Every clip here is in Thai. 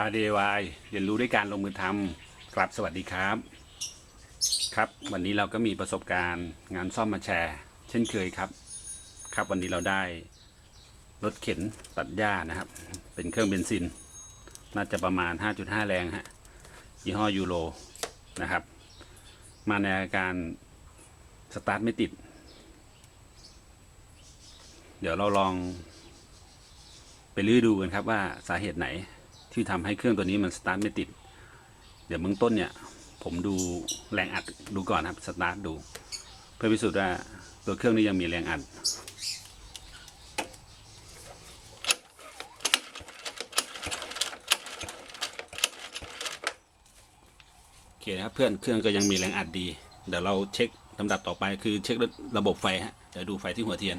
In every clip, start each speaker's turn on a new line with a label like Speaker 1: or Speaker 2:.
Speaker 1: พา DIY เรียนรู้ด้วยการลงมือทำครับสวัสดีครับ ครับ วันนี้เราก็มีประสบการณ์งานซ่อมมาแชร์ เช่นเคยครับ ครับวันนี้เราได้รถเข็นตัดหญ้านะครับ เป็นเครื่องเบนซิน น่าจะประมาณ 5.5 แรงฮะยี่ห้อยูโรนะครับ มาในอาการสตาร์ทไม่ติด เดี๋ยวเราลองไปลื้อดูกันครับว่าสาเหตุไหน ที่ทำให้เครื่องตัวนี้มันสตาร์ทไม่ติด เดี๋ยวเบื้องต้นเนี่ย ผมดูแรงอัดดูก่อนครับสตาร์ทดู เพื่อพิสูจน์ว่าตัวเครื่องนี้ยังมีแรงอัดโอเคนะครับเพื่อนเครื่องก็ยังมีแรงอัดดี เดี๋ยวเราเช็คลำดับต่อไปคือเช็คระบบไฟฮะเดี๋ยวดูไฟที่หัวเทียน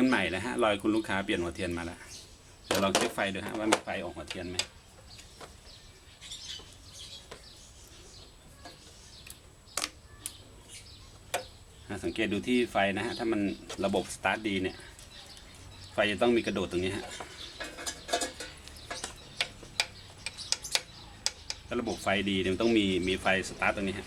Speaker 1: ยนใหม่นะฮะรอยคุณลูกค้าเปลี่ยนหัวเทียนมาแล้วเดี๋ยวลองเช็คไฟดูฮะว่ามีไฟออกหัวเทียนไหมสังเกตดูที่ไฟนะฮะถ้ามันระบบสตาร์ทดีเนี่ย ไฟจะต้องมีกระโดดตรงนี้ฮะถ้าระบบไฟดีเนี่ยมันต้องมีมีไฟสตาร์ทตรงนี้ฮะ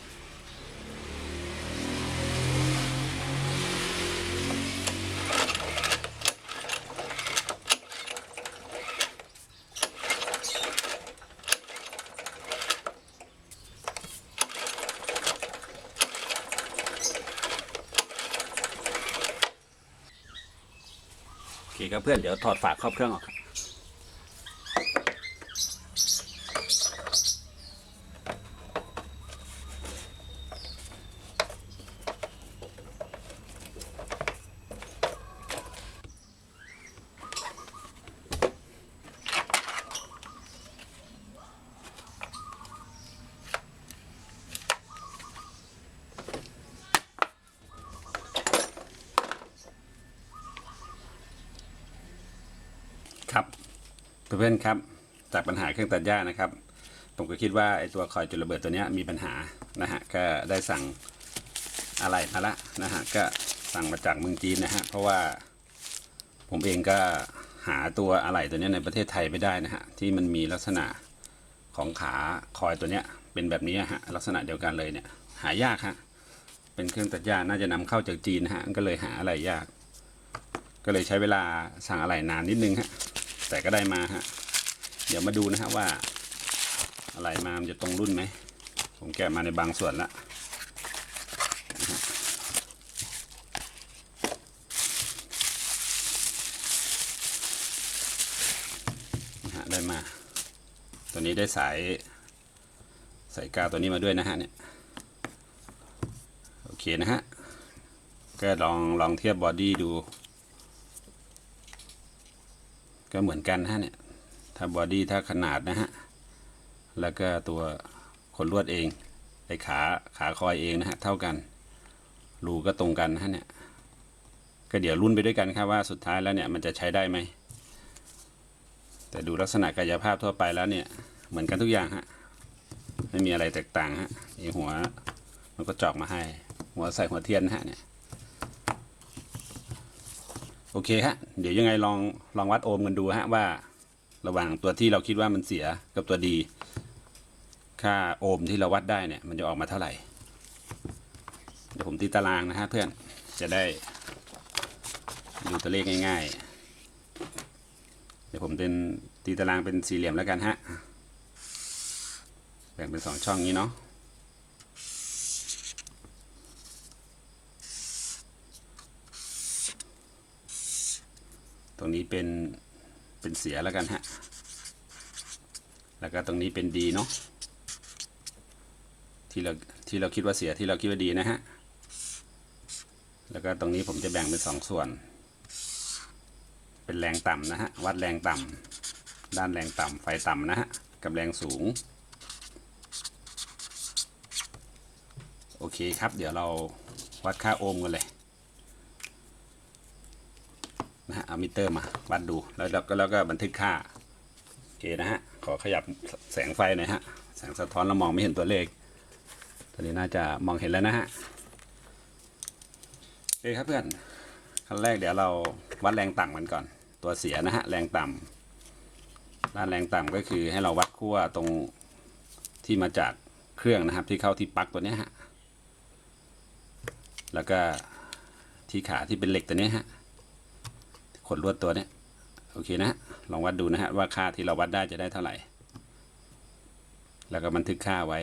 Speaker 1: เคครับเพื่อนเดี๋ยวถอดฝาครอบเครื่องออก เพื่อนครับ จากปัญหาเครื่องตัดหญ้านะครับ ผมก็คิดว่าไอ้ตัวคอยจุดระเบิดตัวนี้มีปัญหานะฮะ ก็ได้สั่งอะไรมาละนะฮะ ก็สั่งมาจากเมืองจีนนะฮะ เพราะว่าผมเองก็หาตัวอะไหล่ตัวนี้ในประเทศไทยไม่ได้นะฮะ ที่มันมีลักษณะของขาคอยตัวเนี้ยเป็นแบบนี้ฮะ ลักษณะเดียวกันเลยเนี่ย หายากฮะ เป็นเครื่องตัดหญ้าน่าจะนำเข้าจากจีนนะฮะ ก็เลยหาอะไรยาก ก็เลยใช้เวลาสั่งอะไรนานนิดนึงฮะ แต่ก็ได้มาฮะ เดี๋ยวมาดูนะฮะว่า อะไรมามันจะตรงรุ่นไหม ผมแกะมาในบางส่วนละนะฮะได้มา ตัวนี้ได้สายสายกาวตัวนี้มาด้วยนะฮะเนี่ย โอเคนะฮะ ก็ลองลองเทียบบอดี้ดู ก็เหมือนกันฮะเนี่ย ถ้าบอดี้ถ้าขนาดนะฮะ แล้วก็ตัวขนลวดเองไอ้ขาขาคอยเองนะฮะ เท่ากัน รูก็ตรงกันฮะเนี่ย ก็เดี๋ยวรุ่นไปด้วยกันครับว่าสุดท้ายแล้วเนี่ยมันจะใช้ได้ไหม แต่ดูลักษณะกายภาพทั่วไปแล้วเนี่ยเหมือนกันทุกอย่างฮะ ไม่มีอะไรแตกต่างฮะมีหัวมันก็จอกมาให้ หัวใส่หัวเทียนฮะเนี่ย โอเคฮะ เดี๋ยวยังไงลองลองวัดโอห์มกันดูฮะว่า ระหว่างตัวที่เราคิดว่ามันเสียกับตัวดี ค่าโอห์มที่เราวัดได้เนี่ย มันจะออกมาเท่าไหร่ เดี๋ยวผมตีตารางนะฮะเพื่อน จะได้ดูตัวเลขง่ายๆ เดี๋ยวผมเป็นตีตารางเป็นสี่เหลี่ยมแล้วกันฮะ แบ่งเป็นสองช่องนี้เนาะ รงนี้เป็นเป็นเสียแล้วกันฮะ แล้วก็ตรงนี้เป็นดีเนาะ ที่เราที่เราคิดว่าเสียที่เราคิดว่าดีนะฮะ แล้วก็ตรงนี้ผมจะแบ่งเป็นสองส่วน เป็นแรงต่ำนะฮะ วัดแรงต่ำด้านแรงต่ำไฟต่ำนะฮะ กับแรงสูง โอเคครับ เดี๋ยวเราวัดค่าโอห์มกันเลย นะฮะเอามิเตอร์มาวัดดูแล้วแล้วก็แล้วก็บันทึกค่าโอเคนะฮะขอขยับแสงไฟหน่อยฮะแสงสะท้อนเรามองไม่เห็นตัวเลข ตอนนี้น่าจะมองเห็นแล้วนะฮะโอเคครับเพื่อนขั้นแรกเดี๋ยวเราวัดแรงต่ำกันก่อน ตัวเสียนะฮะแรงต่ำด้านแรงต่ำก็คือให้เราวัดขั้วตรงที่มาจากเครื่องนะครับที่เข้าที่ปลั๊กตัวนี้ฮะแล้วก็ที่ขาที่เป็นเหล็กตัวนี้ฮะ ขดลวดตัวเนี้ยโอเคนะลองวัดดูนะฮะว่าค่าที่เราวัดได้จะได้เท่าไหร่ แล้วก็บันทึกค่าไว้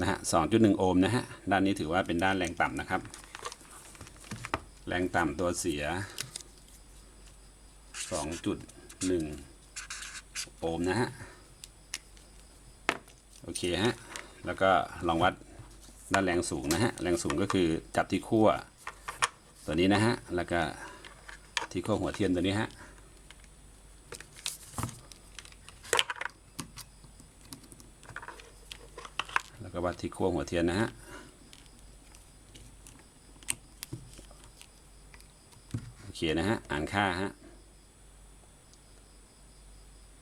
Speaker 1: นะฮะ2.1โอห์มนะฮะด้านนี้ถือว่าเป็นด้านแรงต่ำนะครับ แรงต่ำตัวเสีย2.1โอห์มนะฮะโอเคฮะแล้วก็ลองวัดด้านแรงสูงนะฮะแรงสูงก็คือจับที่ขั้ว ตัวนี้นะฮะ แล้วก็ที่ขั้วหัวเทียนตัวนี้ฮะ แล้วก็วัดที่ขั้วหัวเทียนนะฮะโอเคนะฮะ อ่านค่าฮะ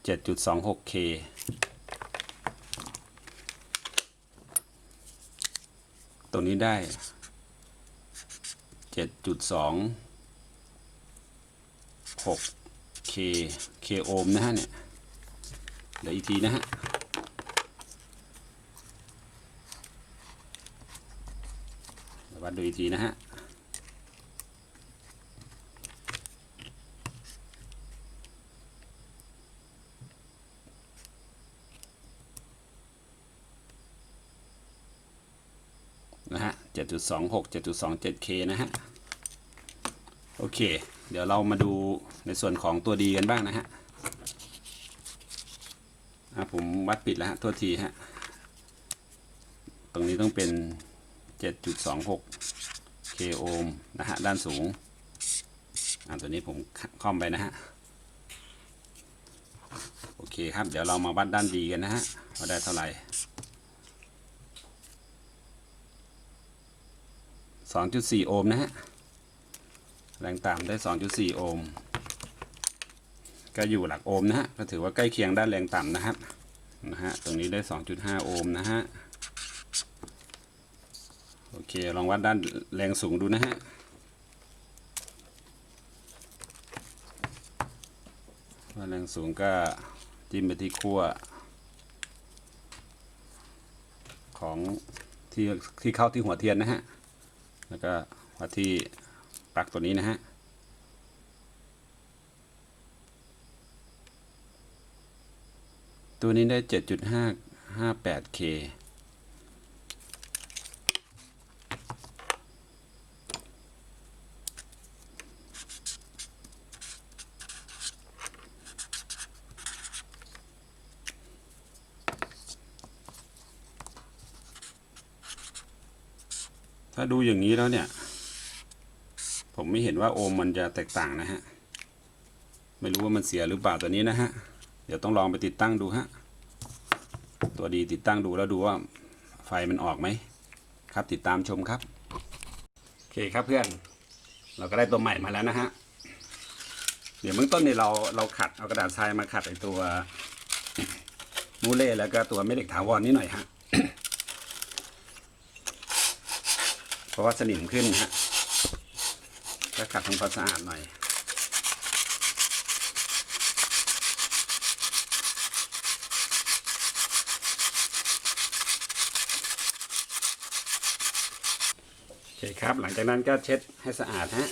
Speaker 1: 7.26K ตัวนี้ได้ 7.26K K โอห์มนะฮะเนี่ย เดี๋ยวอีกทีนะฮะเดี๋ยววัดดูอีกทีนะฮะ 7.26 7.27K นะฮะ โอเค เดี๋ยวเรามาดูในส่วนของตัวดีกันบ้างนะฮะอะผมวัดปิดแล้วฮะโทษทีฮะ ตรงนี้ต้องเป็น 7.26 k โอห์มนะฮะ ด้านสูง อ่าตัวนี้ผมค่อมไปนะฮะ โอเคครับ เดี๋ยวเรามาวัดด้านดีกันนะฮะว่าได้เท่าไหร่ 2.4 โอห์มนะฮะ แรงต่ำได้ 2.4 โอห์ม ก็อยู่หลักโอห์มนะฮะ ก็ถือว่าใกล้เคียงด้านแรงต่ำนะครับ นะฮะ ตรงนี้ได้ 2.5 โอห์มนะฮะ โอเค ลองวัดด้านแรงสูงดูนะฮะว่าแรงสูงก็จิ้มไปที่ขั้วของที่ที่เข้าที่หัวเทียนนะฮะ แล้วก็วัดที่ปลั๊กตัวนี้นะฮะตัวนี้ได้ 7.558K ถ้าดูอย่างนี้แล้วเนี่ย ผมไม่เห็นว่าโอห์มมันจะแตกต่างนะฮะ ไม่รู้ว่ามันเสียหรือเปล่าตัวนี้นะฮะ เดี๋ยวต้องลองไปติดตั้งดูฮะ ตัวดีติดตั้งดูแล้วดูว่าไฟมันออกไหมครับติดตามชมครับ โอเคครับเพื่อน เราก็ได้ตัวใหม่มาแล้วนะฮะ เดี๋ยวเบื้องต้นเนี่ยเราเราขัดเอากระดาษทรายมาขัดไอตัวมูเล่แล้วก็ตัวแม่เหล็กถาวรนิดหน่อยฮะ เพ ราะว่าสนิมขึ้นฮะก็ขัดทำความสะอาดหน่อยโอเคครับ หลังจากนั้นก็เช็ดให้สะอาดฮะ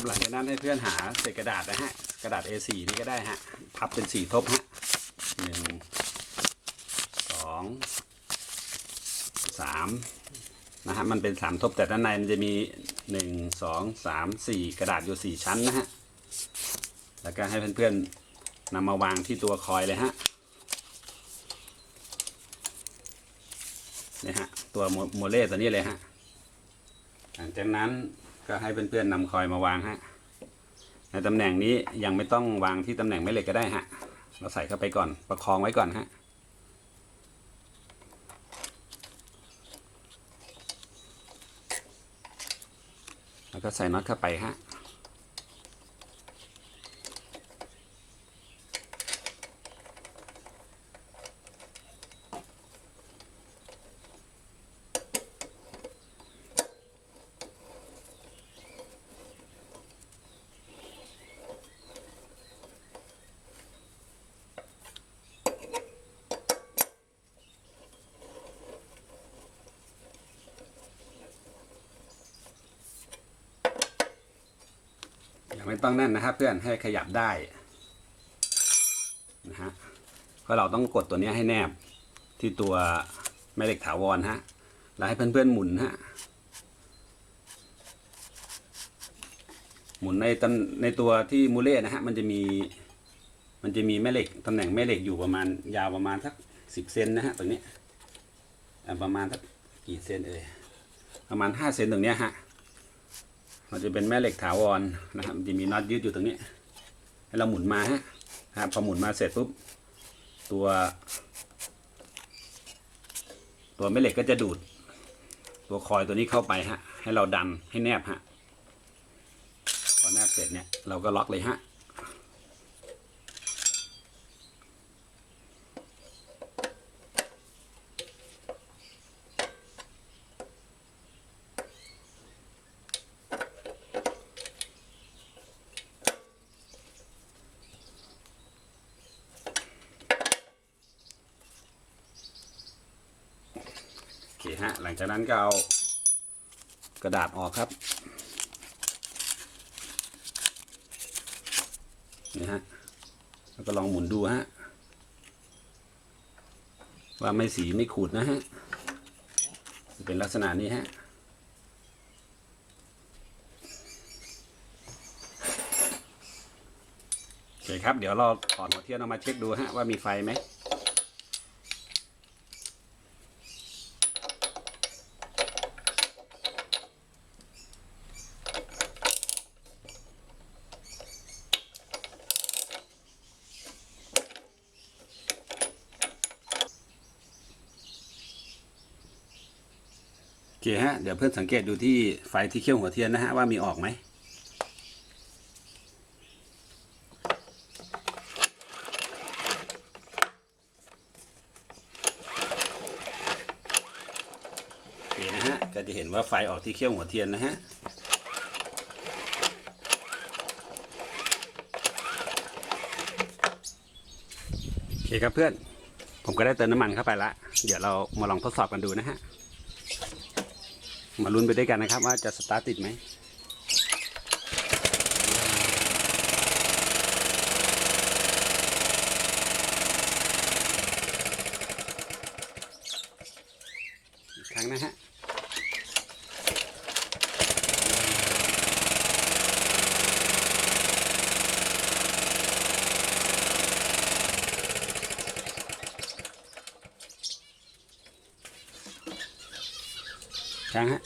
Speaker 1: ครับหลังจากนั้นให้เพื่อนหาเศษกระดาษนะฮะกระดาษ A4 นี่ก็ได้ฮะพับเป็นสี่ทบฮะหนึ่งสองสามนะฮะมันเป็นสามทบแต่ด้านในมันจะมีหนึ่งสองสามสี่กระดาษอยู่สี่ชั้นนะฮะแล้วก็ให้เพื่อนๆนำมาวางที่ตัวคอยเลยฮะเนี่ยฮะตัวโมโมเลตัวนี้เลยฮะหลังจากนั้น ก็ให้เพื่อนๆนำคอยมาวางฮะในตำแหน่งนี้ยังไม่ต้องวางที่ตำแหน่งแม่เหล็กก็ได้ฮะ เราใส่เข้าไปก่อนประคองไว้ก่อนฮะแล้วก็ใส่น็อตเข้าไปฮะ ไม่ต้องแน่นนะครับ เพื่อนให้ขยับได้นะฮะเพราะเราต้องกดตัวนี้ให้แนบที่ตัวแม่เหล็กถาวรฮะแล้วให้เพื่อนๆหมุนฮะหมุนในตำในตัวที่มูเล่นะฮะมันจะมี มันจะมีแม่เหล็กตำแหน่งแม่เหล็กอยู่ประมาณยาวประมาณสักสิบเซนนะฮะตรงนี้ประมาณสักกี่เซนเอ่ยประมาณห้าเซนตรงเนี้ยฮะ มันจะเป็นแม่เหล็กถาวรนะครับจะมีน็อตยืดอยู่ตรงนี้ ให้เราหมุนมาฮะนะครับพอหมุนมาเสร็จปุ๊บตัว ตัวแม่เหล็กก็จะดูด ตัวคอยตัวนี้เข้าไปฮะให้เราดันให้แนบฮะพอแนบเสร็จเนี่ยเราก็ล็อกเลยฮะ โอเคฮะ หลัง จากนั้นก็เอากระดาษออกครับนี่ฮะแล้วก็ลองหมุนดูฮะว่าไม่สีไม่ขูดนะฮะเป็นลักษณะนี้ฮะโอเคครับ เดี๋ยวเราถอดหัวเทียนออกมาเช็คดูฮะว่ามีไฟไหม โอเคฮะ เดี๋ยวเพื่อนสังเกตดูที่ไฟที่เขี้ยวหัวเทียนนะฮะว่ามีออกไหมโอเคนะฮะ ก็จะเห็นว่าไฟออกที่เขี้ยวหัวเทียนนะฮะโอเคครับเพื่อน ผมก็ได้เติมน้ำมันเข้าไปละ เดี๋ยวเรามาลองทดสอบกันดูนะฮะ มาลุ้นไปด้วยกันนะครับ ว่าจะสตาร์ทติดไหมอีกครั้งนะฮะ ครั้งฮะ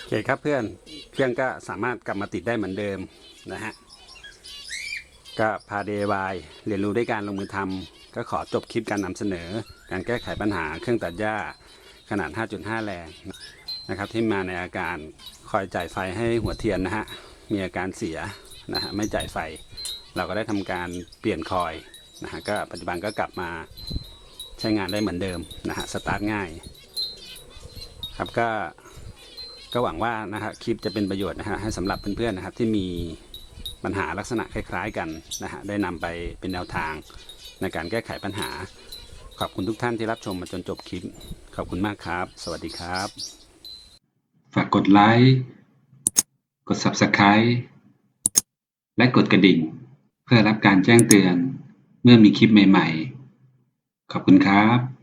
Speaker 1: โอเคครับเพื่อน เครื่องก็สามารถกลับมาติดได้เหมือนเดิมนะฮะก็พาเดวายเรียนรู้ด้วยการลงมือทำก็ขอจบคลิปการนำเสนอ การแก้ไขปัญหาเครื่องตัดหญ้าขนาด 5.5 แรงนะครับที่มาในอาการคอยจ่ายไฟให้หัวเทียนนะฮะมีอาการเสียนะฮะไม่จ่ายไฟ เราก็ได้ทำการเปลี่ยนคอยนะฮะก็ปัจจุบันก็กลับมาใช้งานได้เหมือนเดิมนะฮะสตาร์ทง่าย ครับก็ ก็หวังว่านะฮะคลิปจะเป็นประโยชน์นะฮะให้สำหรับเพื่อนๆนะครับที่มีปัญหาลักษณะคล้ายๆกันนะฮะได้นำไปเป็นแนวทางในการแก้ไขปัญหา ขอบคุณทุกท่านที่รับชมมาจนจบคลิป ขอบคุณมากครับ สวัสดีครับ ฝากกดไลค์กด Subscribe และกดกระดิ่ง เพื่อรับการแจ้งเตือนเมื่อมีคลิปใหม่ๆ ขอบคุณครับ